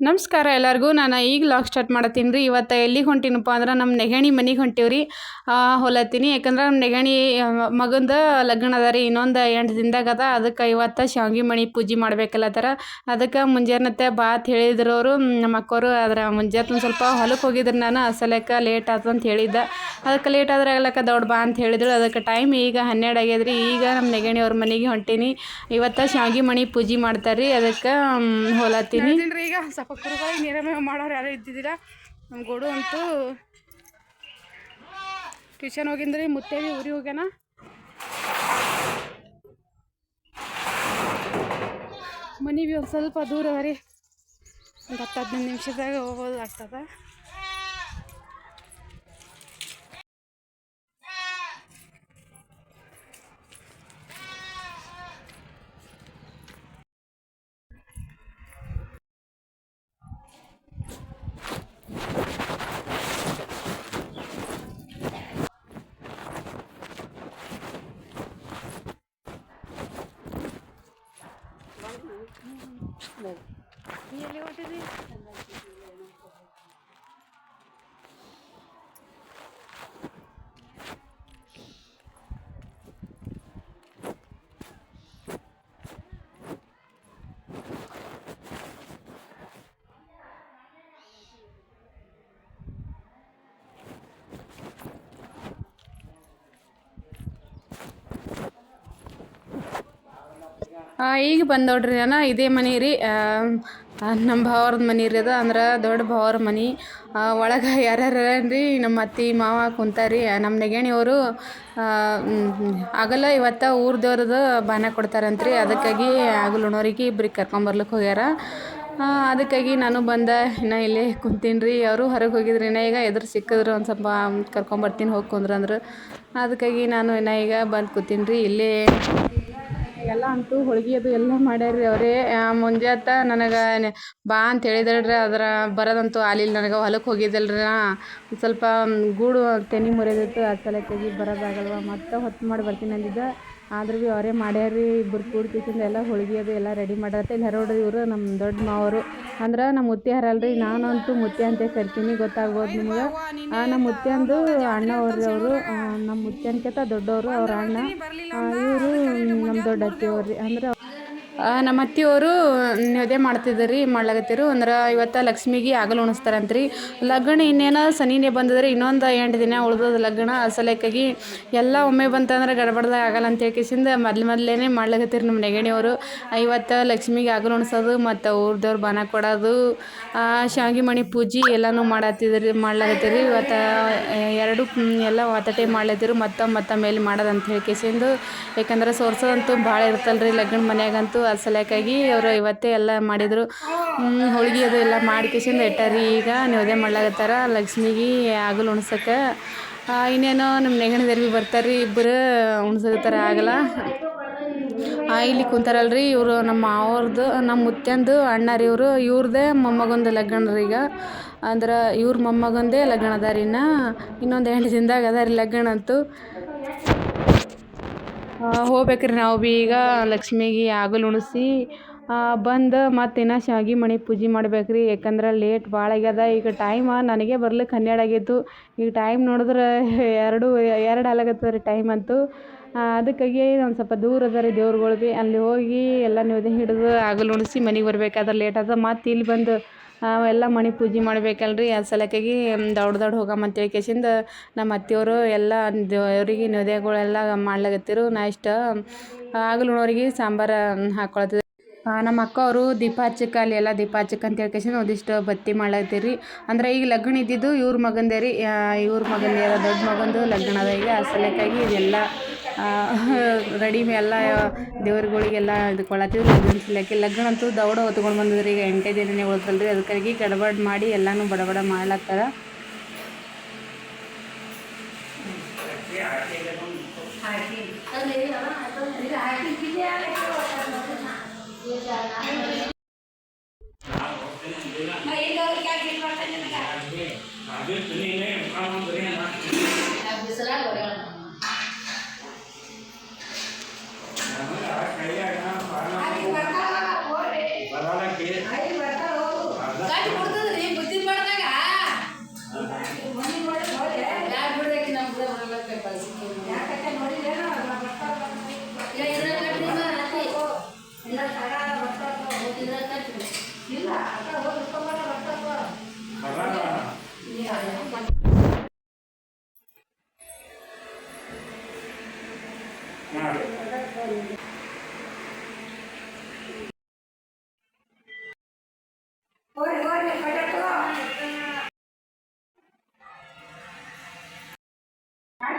ನಮಸ್ಕಾರ ಎಲ್ಲರಿಗೂ. ನಾನು ಈಗ ಲಾಕ್ ಸ್ಟಾರ್ಟ್ ಮಾಡತ್ತೀನಿ ರೀ. ಇವತ್ತು ಎಲ್ಲಿಗೆ ಹೊಂಟಿನಪ್ಪ ಅಂದ್ರೆ ನಮ್ಮ ನೆಗಣಿ ಮನೆಗೆ ರೀ. ಹೊಲತ್ತೀನಿ. ಯಾಕಂದ್ರೆ ನಮ್ಮ ನೆಗಣಿ ಮಗಂದು ಲಗ್ನ ಅದ ರೀ. ಇನ್ನೊಂದು ಎಂಟು ದಿನದಾಗ ಅದ. ಅದಕ್ಕೆ ಇವತ್ತು ಶಾವಿಗೆ ಮಣಿ ಪೂಜೆ ಮಾಡ್ಬೇಕಲ್ಲತ್ತಾರ ಅದಕ್ಕೆ ಮುಂಜಾನತ್ತೆ ಬಾತ್ ಹೇಳಿದ್ರು ಅವರು. ನಮ್ಮ ಅಕ್ಕವರು ಅದರ ಮುಂಜಾನೆ ಸ್ವಲ್ಪ ಹೊಲಕ್ಕೆ ಹೋಗಿದ್ರು ನಾನು. ಅಸಲಕ್ಕೆ ಲೇಟ್ ಆಯ್ತು ಅಂತ ಹೇಳಿದ್ದೆ. ಅದಕ್ಕೆ ಲೇಟ್ ಆದ್ರೆ ಆಗಲಕ್ಕ ದೊಡ್ಡ ಬಾ ಅಂತ ಹೇಳಿದ್ರು. ಅದಕ್ಕೆ ಟೈಮ್ ಈಗ ಹನ್ನೆರಡು ಆಗ್ಯದ್ರಿ ಈಗ ನಮ್ಮ ನೆಗಣಿ ಅವ್ರ ಮನೆಗೆ ಹೊಂಟೀನಿ. ಇವತ್ತು ಶಾವಿಗೆ ಮಣಿ ಪೂಜೆ ಮಾಡ್ತಾರೆ ರೀ. ಅದಕ್ಕೆ ಹೊಲತ್ತೀನಿ. ಈಗ. ಸ್ವಲ್ಪ ಕುರುಗಳಿಗೆ ಮಾಡೋರು ಯಾರು ಇದ್ದಿದ್ದಿಲ್ಲ. ನಮ್ಮ ಗೋಡು ಅಂತೂ ಟ್ಯೂಷನ್ ಹೋಗಿಂದ್ರಿ, ಮುತ್ತೇವಿ ಊರಿಗೆ ಹೋಗ್ಯಾನ. ಮನೆ ಭೀ ಒಂದು ಸ್ವಲ್ಪ ದೂರ ರೀ ಒಂದು ಹತ್ತು ಹದಿನೈದು ನಿಮಿಷದಾಗ ಹೋಗೋದು ಆಗ್ತದ. ಎಲ್ಲಿ ಹೊಂಟಿದ್ರಿ ಈಗ ಬಂದೋಡ್ರಿ ನಾನು ಇದೇ ಮನೆ ರೀ. ನಮ್ಮ ಭಾವ್ರದ ಮನೆ ರೀ ಅದು, ಅಂದ್ರೆ ದೊಡ್ಡ ಭಾವ್ರ ಮನೆ. ಒಳಗೆ ಯಾರ್ಯಾರು ರೀ ನಮ್ಮ ಅತ್ತೆ, ಮಾವ ಕುಂತಾರಿ. ನಮ್ಮ ನೆಗಣಿಯವರು ಆಗಲ್ಲ, ಇವತ್ತು ಊರ್ದವ್ರದ್ದು ಬಾನ ಕೊಡ್ತಾರಂತ್ರಿ. ಅದಕ್ಕಾಗಿ ಆಗಲು ಉಣೋರಿಗೆ ಇಬ್ರಿಗೆ ಕರ್ಕೊಂಬರ್ಲಿಕ್ಕೆ ಹೋಗ್ಯಾರ. ಅದಕ್ಕಾಗಿ ನಾನು ಬಂದ, ಇನ್ನು ಇಲ್ಲಿ ಕುಂತೀನಿ ರೀ ಅವರು ಹೊರಗೆ ಹೋಗಿದ್ರಿ, ಇನ್ನ ಈಗ ಎದುರು ಸಿಕ್ಕಿದ್ರು, ಒಂದು ಸ್ವಲ್ಪ ಕರ್ಕೊಂಬರ್ತೀನಿ ಹೋಗಿ ಕುಂದ್ರಂದ್ರೆ ಅದಕ್ಕಾಗಿ ನಾನು ಇನ್ನ ಈಗ ಬಂದು ಕೂತೀನಿ ರೀ ಇಲ್ಲೇ ಎಲ್ಲ ಅಂತೂ ಹೋಳ್ಗೆ ಅದು ಎಲ್ಲ ಮಾಡ್ಯಾರ ರೀ ಅವರೇ ಮುಂಜಾತ ನನಗೆ ಬಾ ಅಂತ ಹೇಳಿದಳ್ರಿ, ಅದರ ಬರೋದಂತೂ ಆಲಿಲ್ಲ ನನಗೆ ಹೊಲಕ್ಕೆ ಹೋಗಿದ್ದಲ್ರಿ ನಾ. ಸ್ವಲ್ಪ ಗೂಡು ತೆನಿ ಮುರಿದಿತ್ತು, ಆ ಸಲಕ್ಕಾಗಿ ಬರೋದಾಗಲ್ವ ಮತ್ತೆ ಹೊತ್ತು ಮಾಡಿ ಬರ್ತೀನಿ ಅಂದಿದ್ದೆ. ಆದ್ರೂ ಭೀ ಅವರೇ ಮಾಡ್ಯಾರ ರೀ, ಇಬ್ಬರು ಕೂಡ್ಕಿಸಿಂದ ಎಲ್ಲ ಹೋಳಿಗೆ ಅದು ಎಲ್ಲ ರೆಡಿ ಮಾಡ್ಯಾರ ಇಲ್ಲಿ ಇವರು ನಮ್ಮ ದೊಡ್ಡ ಮಾವರು ಅಂದ್ರೆ ನಮ್ಮ ಮುತ್ತಿ ಹರಲ್ರಿ, ನಾನಂತೂ ಮುತ್ತಿ ಅಂತ ಕರಿತೀನಿ, ಗೊತ್ತಾಗ್ಬೋದು ನಿಮ್ಗೆ. ನಮ್ಮ ಮುತ್ಯಂದು ಅಣ್ಣ ಅವ್ರಿ ಅವರು ನಮ್ಮ ಮುತ್ಯನ್ಕಿಂತ ದೊಡ್ಡವರು, ಅವ್ರ ಅಣ್ಣ. ಇವರು ನಮ್ಮ ದೊಡ್ಡ ಅತ್ತಿಯವ್ರು ಅಂದ್ರೆ ನಮ್ಮ ಅತ್ತಿಯವರು ನಿದ್ದೆ ಮಾಡ್ತಿದ್ದಾರೆ ರೀ ಮಾಡ್ಲಾಗತ್ತಿರು ಅಂದ್ರೆ ಇವತ್ತು ಲಕ್ಷ್ಮಿಗೆ ಆಗಲು ಉಣಿಸ್ತಾರಂತ್ರಿ. ಲಗ್ನ ಇನ್ನೇನು ಸನಿನೇ ಬಂದಿದ್ರೆ ಇನ್ನೊಂದು ಎಂಟು ದಿನ ಉಳ್ದದ ಲಗ್ನ ಅಸಲೇಕಾಗಿ ಎಲ್ಲ ಒಮ್ಮೆ ಬಂತಂದ್ರೆ ಗಡಬಡ್ದಾಗ ಆಗಲ್ಲ ಅಂತ ಹೇಳ್ಕಿಸಿಂದ ಮೊದ್ಲು ಮೊದಲೇನೆ ಮಾಡ್ಲಾಗತ್ತಿರು ನಮ್ಮ ನೆಗಣಿಯವರು. ಇವತ್ತು ಲಕ್ಷ್ಮಿಗೆ ಆಗಲು ಉಣಿಸೋದು ಮತ್ತು ಊರ್ದವ್ರು ಬನ ಕೊಡೋದು ಆ, ಶಾವ್ಗಿ ಮಣಿ ಪೂಜೆ ಎಲ್ಲನೂ ಮಾಡತ್ತಿದ್ರಿ ಮಾಡ್ಲಾಗತ್ತಿರಿ ಇವತ್ತು ಎರಡು ಎಲ್ಲ ಒತ್ತಟೆ ಮಾಡ್ಲತ್ತಿರು ಮತ್ತೊಮ್ಮೆ ಮತ್ತೊಮ್ಮೆ ಮೇಲೆ ಮಾಡೋದು ಅಂತ ಯಾಕಂದ್ರೆ ಸೋರ್ಸೋದಂತೂ ಭಾಳ ಇರ್ತಲ್ರಿ ಲಗ್ನ ಮನ್ಯಾಗಂತೂ. ಅದ್ ಸಲಕ್ಕಾಗಿ ಅವರು ಇವತ್ತೇ ಎಲ್ಲ ಮಾಡಿದರು. ಹೋಳಿಗೆ ಅದು ಎಲ್ಲ ಮಾಡ್ಕೇಸಿಂದ ಇಟ್ಟಾರಿ. ಈಗ ನೈವೇದ್ಯ ಮಾಡ್ಲಾಗತ್ತಾರ ಲಕ್ಷ್ಮಿಗೆ ಆಗಲು ಉಣ್ಸಕ್ಕೆ ಇನ್ನೇನು ನಮ್ಮ ಭೀ ಬರ್ತಾರೆ ರೀ ಇಬ್ಬರು ಉಣ್ಸಕತ್ತಾರ ಆಗಲ್ಲ. ಇಲ್ಲಿ ಕುಂತಾರಲ್ರಿ ಇವರು ನಮ್ಮ ಮಾವ್ರದ್ದು ನಮ್ಮ ಮುತ್ಯಂದು ಅಣ್ಣ ರೀ ಇವರು. ಇವ್ರದ್ದೇ ಮೊಮ್ಮಗೊಂದು ಲಗ್ನ ರೀ ಈಗ. ಅಂದ್ರೆ ಇವ್ರ ಮೊಮ್ಮಗಂದೇ ಲಗ್ನ ಅದ ರೀ ಇನ್ನು. ಇನ್ನೊಂದು ಎಂಟು ದಿನದಾಗ ಅದ ರೀ ಲಗ್ನ ಅಂತೂ. ಹೋಗ್ಬೇಕ್ರಿ ನಾವು ಭೀ ಈಗ ಲಕ್ಷ್ಮಿಗೆ ಆಗಲು ಉಣಿಸಿ. ಬಂದು ಮತ್ತು ಇನ್ನು ಶಾಗಿ ಮಣಿ ಪೂಜೆ ಮಾಡ್ಬೇಕ್ರಿ. ಯಾಕಂದ್ರೆ ಲೇಟ್ ಭಾಳ ಆಗ್ಯದ. ಈಗ ಟೈಮ ನನಗೆ ಬರ್ಲಿಕ್ಕೆ ಹನ್ನೆರಡು ಆಗಿತ್ತು. ಈಗ ಟೈಮ್ ನೋಡಿದ್ರೆ ಎರಡು ಎರಡು ಆಗ್ಲಾಗತ್ತದ ರೀ ಟೈಮ್ ಅಂತೂ. ಅದಕ್ಕಾಗಿ ಒಂದು ಸ್ವಲ್ಪ ದೂರ ಅದ ರೀ ದೇವ್ರುಗಳು ಭೀ ಅಲ್ಲಿ ಹೋಗಿ ಎಲ್ಲ ನೈವೇದ್ಯ ಹಿಡಿದು ಆಗಲು ಉಣಿಸಿ ಮನೆಗೆ ಬರ್ಬೇಕಾದ್ರೆ ಲೇಟ್ ಅದ ಮತ್ತು ಇಲ್ಲಿ ಬಂದು ಎಲ್ಲ ಮಣಿ ಪೂಜೆ ಮಾಡ್ಬೇಕಲ್ರಿ. ಅದು ಸಲಕ್ಕಾಗಿ ದೊಡ್ಡ ದೌಡ್ ಹೋಗಮ್ಮ ಅಂತ ಹೇಳ್ಕೇಸಿಂದ ನಮ್ಮ ಅತ್ತೆಯವರು ಎಲ್ಲ ದೇವರಿಗೆ ನದಿಯಾಗಳೆಲ್ಲ ಮಾಡ್ಲಾಗತ್ತಿರು ನಾ ಇಷ್ಟ ಆಗಲು ಉಣೋರಿಗೆ ಸಾಂಬಾರು ಹಾಕೊಳತ್ತಿದ್ರು ನಮ್ಮ ಅಕ್ಕ ಅವರು ದೀಪ ಹಚ್ಚಕ್ಕೆ ಅಲ್ಲಿ ಎಲ್ಲ ದೀಪ ಹಚ್ಚಕ್ಕೆ ಅಂತ ಹೇಳ್ಕೇಸಿಂದ ಒಂದಿಷ್ಟು ಬತ್ತಿ ಮಾಡ್ಲತ್ತೀರಿ ಅಂದ್ರೆ ಈಗ ಲಗ್ನ ಇದ್ದಿದ್ದು ಇವ್ರ ಮಗಂದೇರಿ ಇವ್ರ ಮಗಂದೇ ದೊಡ್ಡ ಮಗಂದು ಲಗ್ನ ಆ ಸಲಕ್ಕಾಗಿ ಇದೆಲ್ಲ ರೆಡಿ ಎಲ್ಲ, ದೇವ್ರುಗಳಿಗೆಲ್ಲ ಇದು ಕೊಳತಿದ್ರು ಲಗ್ನ ಸಿಲಕ್ಕೆ ಲಗ್ನ ಅಂತೂ ದೌಡ ಹೊತ್ಕೊಂಡು ಬಂದಿದ್ರಿ, ಈಗ ಎಂಟೇ ದಿನನೇ ಉಳ್ದಲ್ರಿ ಅದಕ್ಕಾಗಿ ಗಡಬಡ್ ಮಾಡಿ ಎಲ್ಲನೂ ಬಡಬಡ ಬಡ ಮಾಡ್ಲಾತ್ತಾರ.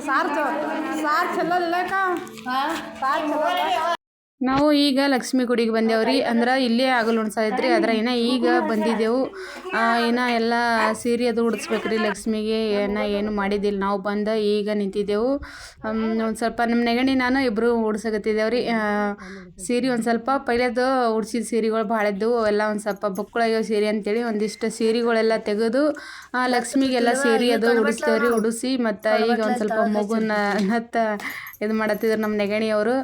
ಸಾರು ಚಲೋ ಸಾರು ಚಲೋ ಇಲ್ಲಕ್ಕ ಸಾರು ಚಲೋ ನಾವು ಈಗ ಲಕ್ಷ್ಮಿ ಗುಡಿಗೆ ಬಂದೇವ್ರಿ. ಅಂದ್ರೆ ಇಲ್ಲೇ ಆಗಲ್ಲ ಉಣ್ಸೈತ್ರಿ ಆದ್ರೆ ಏನ ಈಗ ಬಂದಿದ್ದೆವು. ಇನ್ನು ಎಲ್ಲ ಸೀರೆ ಅದು ಉಡಿಸ್ಬೇಕ್ರಿ ಲಕ್ಷ್ಮಿಗೆ. ಏನ ಏನು ಮಾಡಿದ್ದಿಲ್ಲ ನಾವು ಬಂದ ಈಗ ನಿಂತಿದ್ದೆವು. ಒಂದು ಸ್ವಲ್ಪ ನಮ್ಮ ನೆಗಣಿ ನಾನು ಇಬ್ಬರು ಉಡ್ಸಕತ್ತಿದ್ದೇವ್ರಿ. ಸೀರೆ ಒಂದು ಸ್ವಲ್ಪ ಪೈಲೆದು ಉಡ್ಸಿದ ಸೀರೆಗಳು ಭಾಳ ಇದ್ದವು. ಅವೆಲ್ಲ ಒಂದು ಸ್ವಲ್ಪ ಬುಕ್ಕಳಾಗ್ಯವ ಸೀರೆ ಅಂತೇಳಿ ಒಂದಿಷ್ಟು ಸೀರೆಗಳೆಲ್ಲ ತೆಗೆದು ಲಕ್ಷ್ಮಿಗೆಲ್ಲ ಸೀರೆ ಅದು ಉಡಿಸ್ತೇವ್ರಿ ಉಡಿಸಿ ಮತ್ತು ಈಗ ಒಂದು ಸ್ವಲ್ಪ ಮಗುನ ಮತ್ತು ಇದು ಮಾಡತ್ತಿದ್ರು ನಮ್ಮ ನೆಗಣಿಯವರು.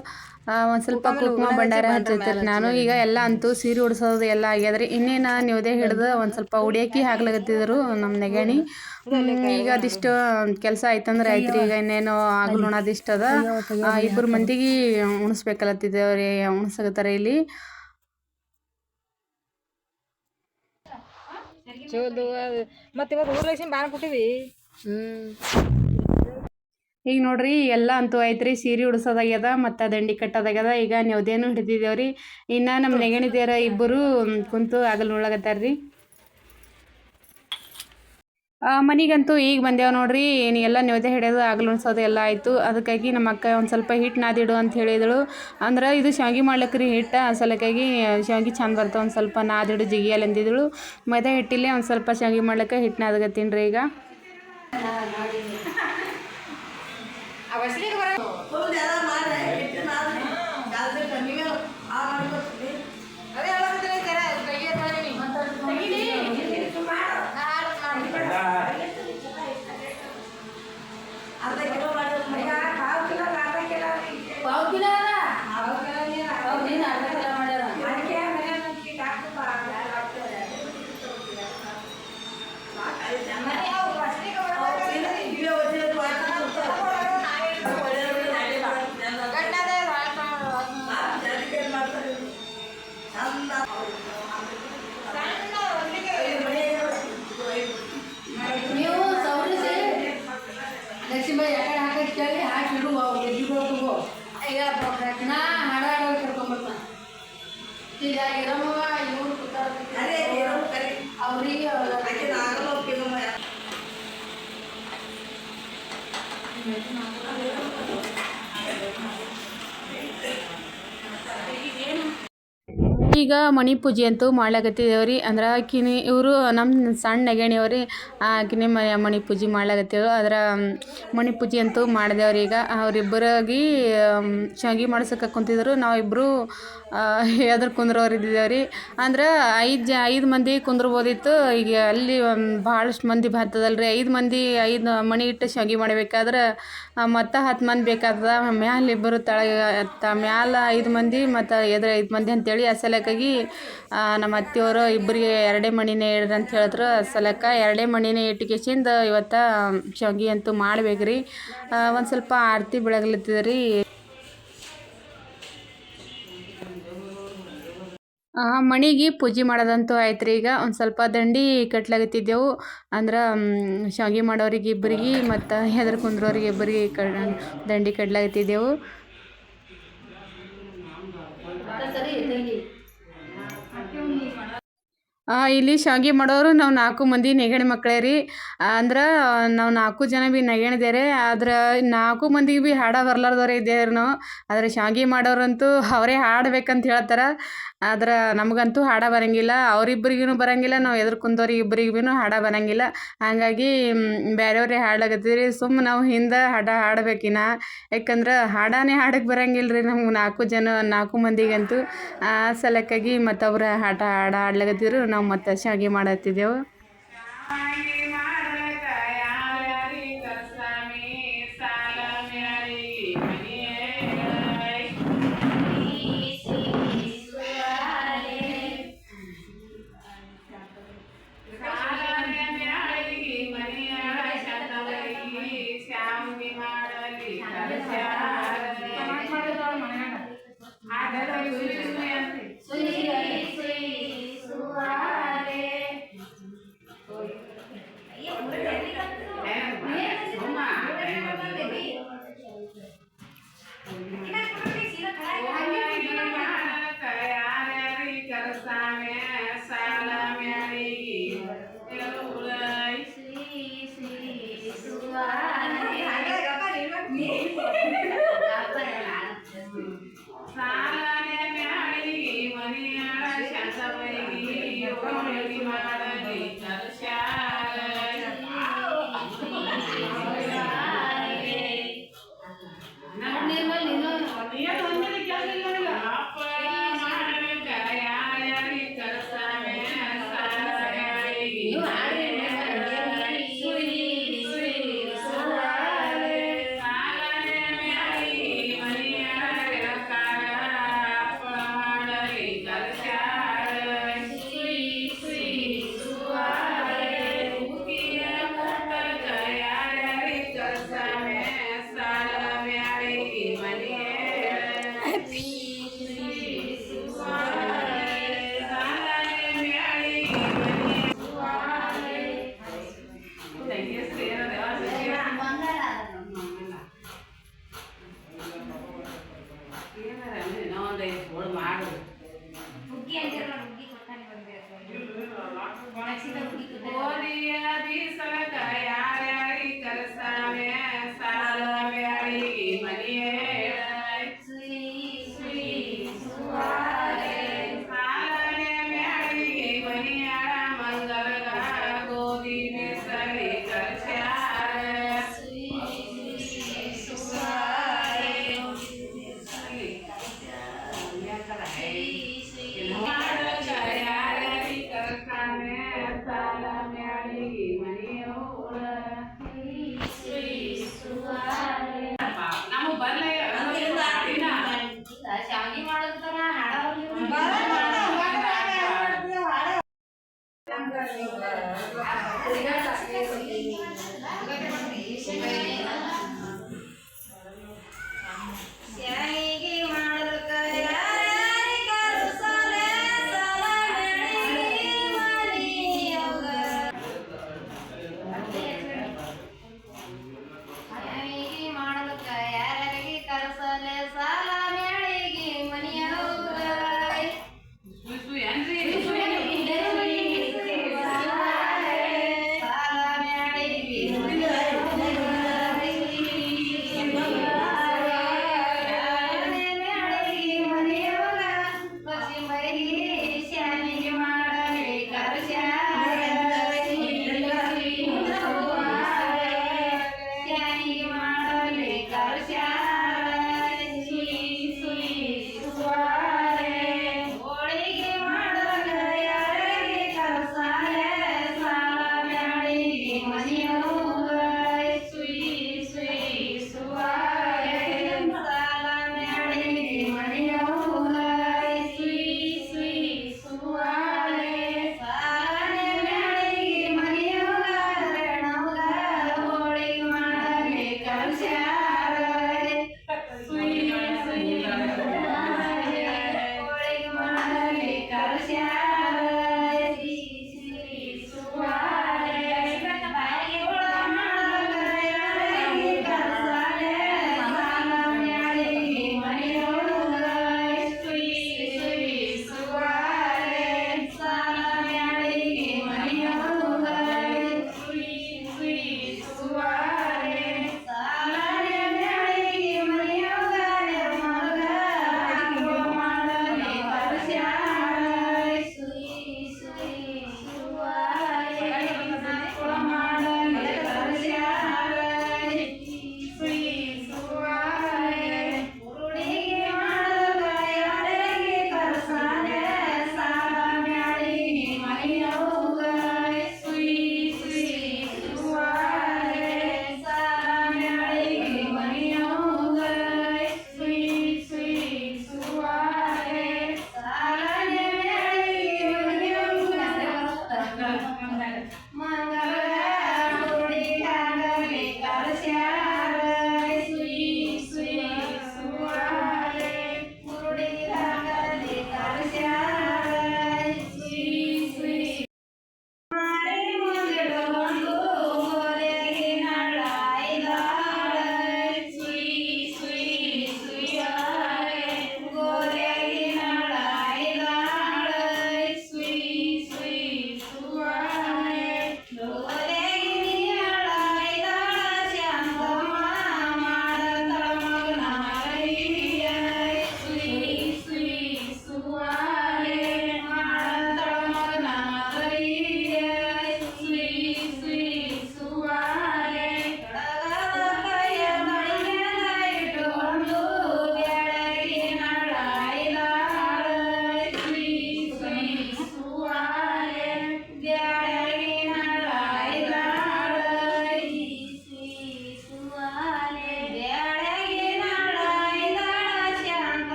ಒಂದು ಸ್ವಲ್ಪ ಕುಂಕುಮ ಭಂಡಾರ ಹಚ್ಚಿರ್ತೀರಿ ನಾನು ಈಗ ಎಲ್ಲ ಅಂತೂ ಸೀರೆ ಉಡ್ಸೋದು ಎಲ್ಲ ಆಗ್ಯದ್ರಿ. ಇನ್ನೇನು ನೀವದೇ ಹಿಡ್ದು ಒಂದು ಸ್ವಲ್ಪ ಉಡಿಯಾಕಿ ಹಾಕ್ಲಾಗತ್ತಿದ್ರು ನಮ್ಮ ನೆಗಣಿ. ಈಗ ಅದಿಷ್ಟು ಕೆಲಸ ಆಯ್ತಂದ್ರೆ ಆಯ್ತ್ರಿ. ಈಗ ಇನ್ನೇನು ಆಗ್ಲೋಣ ಅದಿಷ್ಟ ಅದ. ಆ, ಇಬ್ಬರು ಮಂದಿಗೆ ಉಣಿಸ್ಬೇಕಲ್ಲತ್ತಿದ್ದೇವ್ರಿ ಉಣ್ಸಕತ್ತಾರ ಇಲ್ಲಿ. ಚಲೋ ಮತ್ತೆ ಇವತ್ತು ಊರ್ ಲಕ್ಷ್ಮಿ ಬಾನ ಕೊಟ್ಟಿವಿ ಈಗ ನೋಡ್ರಿ ಎಲ್ಲ ಅಂತೂ ಐತ್ರಿ ಸೀರೆ ಉಡ್ಸೋದಾಗ್ಯದ ಮತ್ತು ದಂಡಿ ಕಟ್ಟೋದಾಗ್ಯದ. ಈಗ ನೆವದೇನು ಹಿಡಿದಿದ್ದೇವ್ರಿ ಇನ್ನ ನಮ್ಮ ನೆಗಣಿದೇರ ಇಬ್ಬರು ಕುಂತು ಆಗಲ್ ನೋಡ್ಲಾಗತ್ತಾರ್ರಿ ಆ, ಮನಿಗಂತೂ ಈಗ ಬಂದೇವೆ ನೋಡ್ರಿ ಏನು ಎಲ್ಲ ನೆವದೆ ಹಿಡಿಯೋದು ಆಗಲು ಉಣ್ಸೋದು ಎಲ್ಲ ಆಯಿತು. ಅದಕ್ಕಾಗಿ ನಮ್ಮ ಅಕ್ಕ ಒಂದು ಸ್ವಲ್ಪ ಹಿಟ್ಟು ನಾದಿಡು ಅಂತ ಹೇಳಿದಳು. ಅಂದ್ರೆ ಇದು ಶಾವಿಗೆ ಮಾಡ್ಲಿಕ್ಕೆ ರೀ ಹಿಟ್ಟು ಸಲಕ್ಕಾಗಿ ಶಾವಿಗೆ ಚಂದ ಬರ್ತಾವ ಒಂದು ಸ್ವಲ್ಪ ನಾದಿಡು ಜಿಗಿಯಲ್ಲಿ ಅಂದಿದ್ದಳು ಮೈದಾ ಹಿಟ್ಟಿಲ್ಲೇ ಒಂದು ಸ್ವಲ್ಪ ಶಾವಿಗೆ ಮಾಡ್ಲಿಕ್ಕೆ ಹಿಟ್ಟು ನಾದಗತ್ತೀನಿ ರೀ ಈಗ. ಆ ಬಸ್ಲಿಗೆ ಬರ ಫುಲ್ ಎಲ್ಲ ಮಾಡ್ರೆ ಹಿಟ್ಟು ನಾದ್ರಿ ಕಾಲ್ದ ಕಣ್ಣಿಗೆ ಆ ಮಾಡ್ಕೊತೀನಿ ಅದೇ ಹೇಳಕತ್ತೀನಿ ಕರ ಕೈಗೆ ತಳಿ ತೆಗಿಲಿ ಅದಕ್ಕೆ ಈಗ ನಾ ಹಾಡ ಹಾಡೋಗಿ ಕರ್ಕೊಂಬರ್ತಾನೆ. ಈಗ ಇರಮ್ಮವ ಇವ್ರು ಅವ್ರಿಗೆ ಅವ್ರಿಗೆ ಈಗ ಮಣಿ ಪೂಜೆ ಅಂತೂ ಮಾಡ್ಲಾಕತ್ತಿದ್ದೇವ್ರಿ ಅಂದ್ರೆ ಆಕಿನಿ ಇವರು ನಮ್ಮ ಸಣ್ಣ ನೆಗಣಿಯವ್ರಿ, ಆಕಿನಿ ಮ ಮಣಿ ಪೂಜೆ ಮಾಡ್ಲಾಕತ್ತೇವು ಅದ್ರ ಮಣಿ ಪೂಜೆ ಅಂತೂ ಮಾಡಿದೆವ್ರಿ ಈಗ. ಅವರಿಬ್ಬರಾಗಿ ಶಾವಿಗೆ ಮಾಡ್ಸಕ್ಕೆ ಕುಂತಿದ್ರು. ನಾವಿಬ್ಬರು ಎದ್ರ ಕುಂದ್ರೋರು ಇದ್ದಿದ್ದೇವ್ರಿ ಅಂದ್ರೆ ಐದು ಜ, ಐದು ಮಂದಿ ಕುಂದ್ರಬೋದಿತ್ತು. ಈಗ ಅಲ್ಲಿ ಭಾಳಷ್ಟು ಮಂದಿ ಬರ್ತದಲ್ಲ ರೀ ಐದು ಮಂದಿ, ಐದು ಮಣಿ ಇಟ್ಟು ಶಗಿ ಮಾಡಬೇಕಾದ್ರೆ ಮತ್ತೆ ಹತ್ತು ಮಂದಿ ಬೇಕಾಗ್ತದೆ ಮ್ಯಾಲೆ ಇಬ್ಬರು ತಳಗ ತ, ಮ್ಯಾಲ ಐದು ಮಂದಿ ಮತ್ತು ಎದುರು ಐದು ಮಂದಿ ಅಂತೇಳಿ ಆ ನಮ್ಮ ಅತ್ತೆಯವರು ಇಬ್ಬರಿಗೆ ಎರಡೇ ಮಣಿನೇ ಇಡ್ರಿ ಅಂತ ಹೇಳಿದ್ರು ಆ ಸಲಕ್ಕ ಎರಡೇ ಮಣಿನೇ ಇಟ್ಕೇಸಿಂದ ಇವತ್ತು ಶಾವ್ಗೆ ಅಂತೂ ಮಾಡ್ಬೇಕ್ರಿ. ಒಂದು ಸ್ವಲ್ಪ ಆರತಿ ಬೆಳಗ್ಲತ್ತಿದ್ರಿ. ಮಣಿಗೆ ಪೂಜೆ ಮಾಡೋದಂತೂ ಆಯ್ತು ರೀ ಈಗ ಒಂದು ಸ್ವಲ್ಪ ದಂಡಿ ಕಟ್ಲಾಗತ್ತಿದ್ದೆವು. ಅಂದ್ರೆ ಶಾವಿಗೆ ಮಾಡೋರಿಗೆ ಇಬ್ಬರಿಗೆ ಮತ್ತು ಹೆದ್ರ ಕುಂದ್ರೋರಿಗೆ ಇಬ್ಬರಿಗೆ ಕ ದಂಡಿ ಕಟ್ಲಾಗತ್ತಿದ್ದೆವು. ಇಲ್ಲಿ ಶಾವಿಗೆ ಮಾಡೋರು ನಾವು ನಾಲ್ಕು ಮಂದಿ ನೆಗಣಿ ಮಕ್ಕಳೇ ರೀ. ಅಂದ್ರೆ, ನಾವು ನಾಲ್ಕು ಜನ ಭೀ ನೆಗಣಿದೇರೆ ಆದ್ರೆ, ನಾಲ್ಕು ಮಂದಿಗೆ ಭೀ ಹಾಡ ಬರ್ಲಾರ್ದವ್ರೆ ಇದ್ದೇವ್ರು ನಾವು. ಆದರೆ ಶಾವಿಗೆ ಮಾಡೋರಂತೂ ಅವರೇ ಹಾಡ್ಬೇಕಂತ ಹೇಳ್ತಾರೆ. ಆದ್ರೆ ನಮಗಂತೂ ಹಾಡ ಬರಂಗಿಲ್ಲ ಅವರಿಬ್ಬರಿಗೂ ಬರಂಗಿಲ್ಲ, ನಾವು ಎದುರು ಕುಂದೋರಿಗೆ ಇಬ್ಬರಿಗೂ ಹಾಡ ಬರಂಗಿಲ್ಲ. ಹಾಗಾಗಿ ಬೇರೆಯವ್ರಿಗೆ ಹಾಡ್ಲಾಕತ್ತೀರಿ ಸುಮ್ಮ ನಾವು ಹಿಂದೆ ಹಾಡ ಹಾಡ್ಬೇಕಿನ ಯಾಕಂದ್ರೆ ಹಾಡಾನೇ ಹಾಡಕ್ಕೆ ಬರಂಗಿಲ್ಲ ರೀ ನಮ್ಗೆ ನಾಲ್ಕು ಜನ, ನಾಲ್ಕು ಮಂದಿಗಂತೂ. ಆ ಸಲಕ್ಕಾಗಿ ಮತ್ತೊಬ್ರು ಹಾಟ ಹಾಡ ಆಡ್ಲಾಕತ್ತಿದ್ರು ನಾವು ಮತ್ತೆ ಶಾಗಿ ಮಾಡತ್ತಿದ್ದೆವು. యుగములు మారని అది కూడా సక్సెస్ ఉంటుంది ఎందుకంటే మనం ఏ విషయం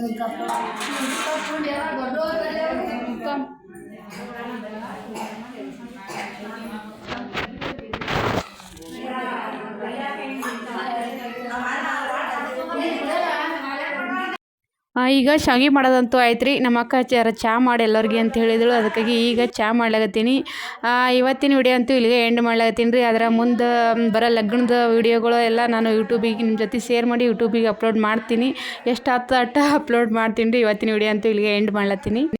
nunca fue. Nunca fue. ಈಗ ಶಾವಿಗೆ ಮಾಡೋದಂತೂ ಆಯ್ತು ರೀ ನಮ್ಮ ಅಕ್ಕ ಚಾರ ಚಾ ಮಾಡಿ ಎಲ್ಲರಿಗೆ ಅಂತ ಹೇಳಿದಳು. ಅದಕ್ಕಾಗಿ ಈಗ ಚಾ ಮಾಡ್ಲಾಗತ್ತೀನಿ ಇವತ್ತಿನ ವಿಡಿಯೋ ಅಂತೂ ಇಲ್ಲಿಗೆ ಎಂಡ್ ಮಾಡ್ಲಾಗತ್ತೀನಿ ರೀ. ಅದರ ಮುಂದೆ ಬರೋ ಲಗ್ನದ ವಿಡಿಯೋಗಳು ಎಲ್ಲ ನಾನು ಯೂಟ್ಯೂಬಿಗೆ ನಿಮ್ಮ ಜೊತೆ ಶೇರ್ ಮಾಡಿ ಯೂಟ್ಯೂಬಿಗೆ ಅಪ್ಲೋಡ್ ಮಾಡ್ತೀನಿ. ಎಷ್ಟು ಹತ್ತು ಅಟ್ಟ ಅಪ್ಲೋಡ್ ಮಾಡ್ತೀನಿ ರೀ. ಇವತ್ತಿನ ವಿಡಿಯೋ ಅಂತೂ ಇಲ್ಲಿಗೆ ಎಂಡ್ ಮಾಡ್ಲತ್ತೀನಿ